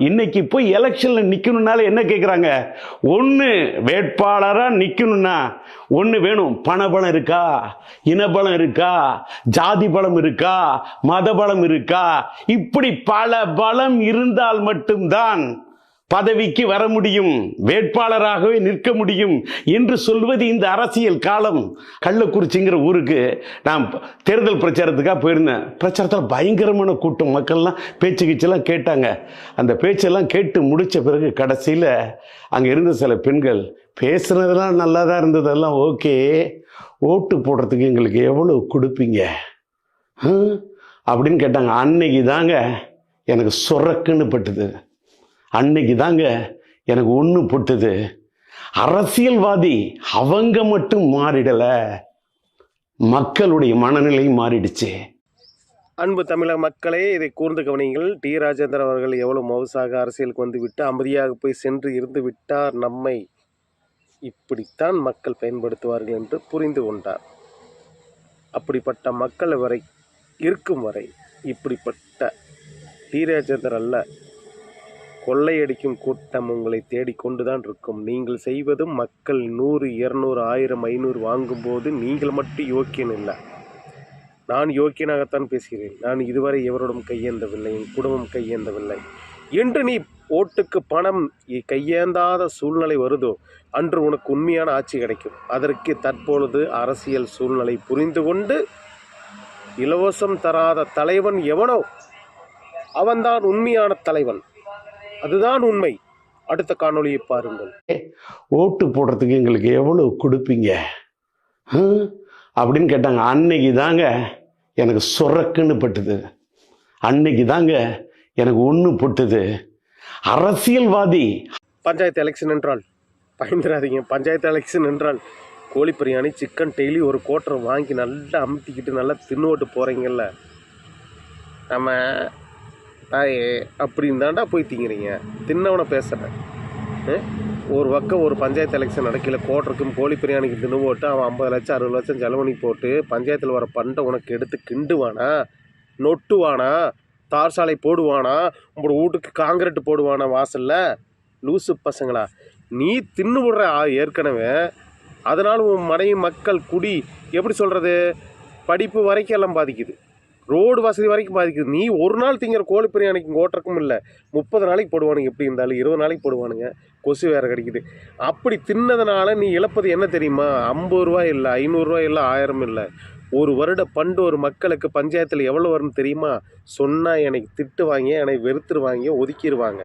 இன்னைக்கு போய் எலெக்ஷனில் நிக்கணும்னால என்ன கேட்குறாங்க ஒன்று வேட்பாளராக நிற்கணும்னா ஒன்று வேணும். பணபலம் இருக்கா? இனபலம் இருக்கா? ஜாதி பலம் இருக்கா? மத பலம் இருக்கா? இப்படி பல பலம் இருந்தால் மட்டும்தான் பதவிக்கு வர முடியும் வேட்பாளராகவே நிற்க முடியும் என்று சொல்வது இந்த அரசியல் காலம். கள்ளக்குறிச்சிங்கிற ஊருக்கு நான் தேர்தல் பிரச்சாரத்துக்காக போயிருந்தேன். பிரச்சாரத்தில் பயங்கரமான கூட்டம். மக்கள்லாம் பேச்சு கீச்செல்லாம் கேட்டாங்க. அந்த பேச்செல்லாம் கேட்டு முடித்த பிறகு கடைசியில் அங்கே இருந்த சில பெண்கள் பேசுனதெல்லாம் நல்லா தான் இருந்ததெல்லாம் ஓகே. ஓட்டு போடுறதுக்கு எங்களுக்கு எவ்வளோ கொடுப்பீங்க? அப்படின்னு கேட்டாங்க. அன்னைக்கு தாங்க எனக்கு சொரக்குன்னு பட்டுது. அன்னைக்கு தாங்க எனக்கு ஒன்று புட்டுது. அரசியல்வாதி அவங்க மட்டும் மாறிடலை. மக்களுடைய மனநிலை மாறிடுச்சு. அன்பு தமிழக மக்களே இதை கூர்ந்து கவனிங்கள் டி. ராஜேந்திரன் அவர்கள் எவ்வளோ மவுசாக அரசியலுக்கு வந்து விட்டு அமைதியாக போய் சென்று இருந்து விட்டார். நம்மை இப்படித்தான் மக்கள் பயன்படுத்துவார்கள் என்று புரிந்து கொண்டார். அப்படிப்பட்ட மக்கள் வரை இருக்கும் வரை இப்படிப்பட்ட டி. ராஜேந்திரன் அல்ல. கொள்ளையடிக்கும் கூட்டம் உங்களை தேடிக்கொண்டுதான் இருக்கும். நீங்கள் செய்வதும் மக்கள் நூறு இரநூறு ஆயிரம் ஐநூறு வாங்கும்போது நீங்கள் மட்டும் யோக்கியன் இல்லை. நான் யோக்கியனாகத்தான் பேசுகிறேன். நான் இதுவரை எவரோடும் கையேந்தவில்லை. என் குடும்பம் கையேந்தவில்லை. என்று நீ ஓட்டுக்கு பணம் கையேந்தாத சூழ்நிலை வருதோ அன்று உனக்கு உண்மையான ஆட்சி கிடைக்கும். அதற்கு தற்பொழுது அரசியல் சூழ்நிலை புரிந்து கொண்டு இலவசம் தராத தலைவன் எவனோ அவன்தான் உண்மையான தலைவன். அதுதான் உண்மை. அடுத்த காணொளியை பாருங்கள். ஓட்டு போடுறதுக்கு எங்களுக்கு எவ்வளோ கொடுப்பீங்க? அப்படின்னு கேட்டாங்க. அன்னைக்கு தாங்க எனக்கு சொரக்குன்னு பட்டுது. அன்னைக்கு தாங்க எனக்கு ஒன்று புட்டுது. அரசியல்வாதி. பஞ்சாயத்து எலெக்ஷன் என்றால் பயந்துடாதீங்க பஞ்சாயத்து எலெக்ஷன் என்றால் கோழி பிரியாணி சிக்கன் டெய்லி ஒரு கோட்டரை வாங்கி நல்லா அமுத்திக்கிட்டு நல்லா தின்னுட்டு போகிறீங்கல்ல நம்ம தாயே அப்படின்னு தாண்டா போய் திங்கிறீங்க? தின்னவனை பேசுகிறேன் ஒரு பக்கம் ஒரு பஞ்சாயத்து எலெக்ஷன் நடக்கல கோட்டருக்கும் கோழி பிரியாணிக்கு தின்னு போட்டு அவன் ஐம்பது லட்சம் அறுபது லட்சம் செலவணி போட்டு பஞ்சாயத்தில் வர பண்டை உனக்கு எடுத்து கிண்டுவானா? நொட்டுவானா? தார் சாலை போடுவானா? உங்களோட வீட்டுக்கு காங்கிரீட் போடுவானா வாசலில்? லூசு பசங்களா. நீ தின்னு விடுற ஆ- ஏற்கனவே. அதனால் உன் மனைவி மக்கள் குடி. எப்படி சொல்கிறது படிப்பு வரைக்கும் எல்லாம் பாதிக்குது. ரோடு வசதி வரைக்கும் பாதிக்குது. நீ ஒரு நாள் திங்கிற கோழி பிரியாணிக்கு ஓட்டுறக்கும் இல்லை. முப்பது நாளைக்கு போடுவானுங்க. எப்படி இருந்தாலும் இருபது நாளைக்கு போடுவானுங்க. கொசு வேறு கிடைக்குது. அப்படி தின்னதுனால நீ இழப்பது என்ன தெரியுமா? ஐம்பது ரூபாய் இல்லை ஐநூறுரூவா இல்லை ஆயிரம் இல்லை. ஒரு வருட பண்டு ஒரு மக்களுக்கு பஞ்சாயத்தில் எவ்வளோ வரும்னு தெரியுமா? சொன்னால் எனக்கு திட்டு வாங்கி என்னை வெறுத்துருவாங்க ஒதுக்கிடுவாங்க